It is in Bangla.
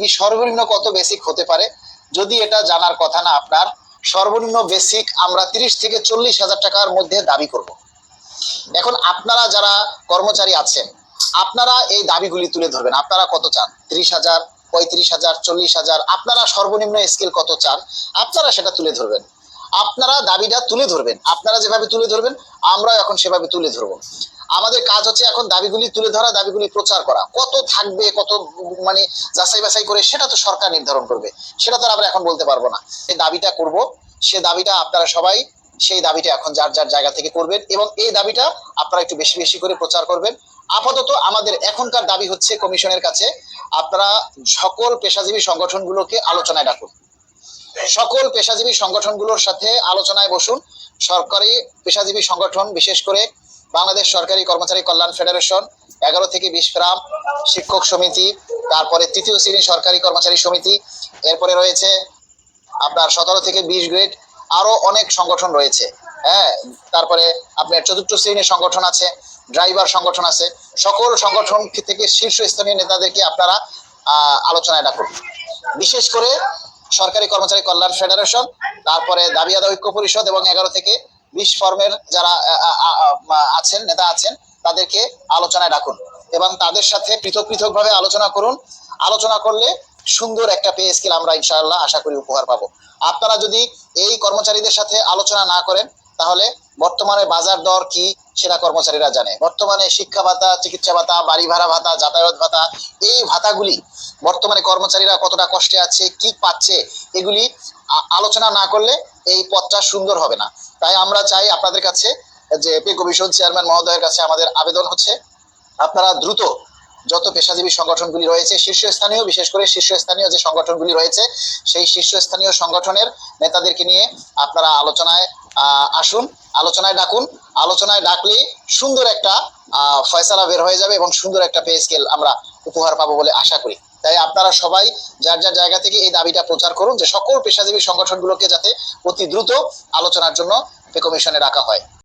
কি সর্বনিম্ন কত বেসিক হতে পারে? যদি এটা জানার কথা না আপনার, সর্বনিম্ন বেসিক আমরা তিরিশ থেকে চল্লিশ হাজার টাকার মধ্যে দাবি করব। এখন আপনারা যারা কর্মচারী আছেন, আপনারা এই দাবিগুলি তুলে ধরবেন। আপনারা কত চান? ত্রিশ হাজার, পঁয়ত্রিশ হাজার, চল্লিশ হাজার, আপনারা সর্বনিম্ন স্কেল কত চান? আপনারা সেটা তুলে ধরবেন। আপনারা দাবিটা তুলে ধরবেন। আপনারা যেভাবে তুলে ধরবেন আমরাও এখন সেভাবে তুলে ধরব। আমাদের কাজ হচ্ছে এখন দাবিগুলি তুলে ধরা, দাবিগুলি প্রচার করা। কত থাকবে, কত মানে যাচাই বাছাই করে সেটা তো সরকার নির্ধারণ করবে। সেটা তো আমরা এখন বলতে পারব না। এই দাবিটা করব। সে দাবিটা আপনারা সবাই, সেই দাবিটা এখন যার যার জায়গা থেকে করবেন এবং এই দাবিটা আপনারা একটু বেশি বেশি করে প্রচার করবেন। আপাতত আমাদের এখনকার দাবি হচ্ছে কমিশনের কাছে, আপনারা সকল পেশাজীবী সংগঠনগুলোকে আলোচনায় ডাকুন। সকল পেশাজীবী সংগঠনগুলোর সাথে আলোচনায় বসুন। সরকারি পেশাজীবী সংগঠন, বিশেষ করে বাংলাদেশ সরকারি কর্মচারী কল্যাণ ফেডারেশন, এগারো থেকে বিশ গ্রাম শিক্ষক সমিতি, তারপরে তৃতীয় শ্রেণি সরকারি কর্মচারী সমিতি, এরপরে রয়েছে আপনার সতেরো থেকে বিশ গ্রেড, আরও অনেক সংগঠন রয়েছে। হ্যাঁ তারপরে আপনার চতুর্থ শ্রেণির সংগঠন আছে, ড্রাইভার সংগঠন আছে, সকল সংগঠন থেকে শীর্ষস্থানীয় নেতাদেরকে আপনারা আলোচনায় ডাকুন। বিশেষ করে সরকারি কর্মচারী কল্যাণ ফেডারেশন, তারপরে দাবি আদা ঐক্য পরিষদ এবং এগারো থেকে বিশ ফর্মের যারা আছেন, নেতা আছেন, তাদেরকে আলোচনায় ডাকুন এবং তাদের সাথে পৃথক পৃথক ভাবে আলোচনা করুন। আলোচনা করলে সুন্দর একটা পে স্কেল আমরা ইনশাআল্লাহ আশা করি উপহার পাবো। আপনারা যদি এই কর্মচারীদের সাথে আলোচনা না করেন, তাহলে বর্তমানে বাজার দর কি সেটা কর্মচারীরা জানে। বর্তমানে শিক্ষা ভাতা, চিকিৎসা ভাতা, বাড়ি ভাড়া ভাতা, যাতায়াত ভাতা, এই ভাতাগুলি বর্তমানে কর্মচারীরা কতটা কষ্টে আছে, কি পাচ্ছে, এগুলি আলোচনা না করলে এই পথটা সুন্দর হবে না। তাই আমরা চাই আপনাদের কাছে যে পে কমিশন চেয়ারম্যান মহোদয়ের কাছে আমাদের আবেদন হচ্ছে, আপনারা দ্রুত যত পেশাজীবী সংগঠনগুলি রয়েছে, শীর্ষস্থানীয়, বিশেষ করে শীর্ষস্থানীয় যে সংগঠনগুলি রয়েছে, সেই শীর্ষস্থানীয় সংগঠনের নেতাদেরকে নিয়ে আপনারা আলোচনায় আসুন, আলোচনায় ডাকুন। আলোচনায় ডাকলে সুন্দর একটা ফয়সালা বের হয়ে যাবে এবং সুন্দর একটা পে স্কেল আমরা উপহার পাবো বলে আশা করি। তাই আপনারা সবাই যার যার জায়গা থেকে এই দাবিটা প্রচার করুন যে সকল পেশাজীবী সংগঠনগুলোকে যাতে অতি দ্রুত আলোচনার জন্য কমিশনে রাখা হয়।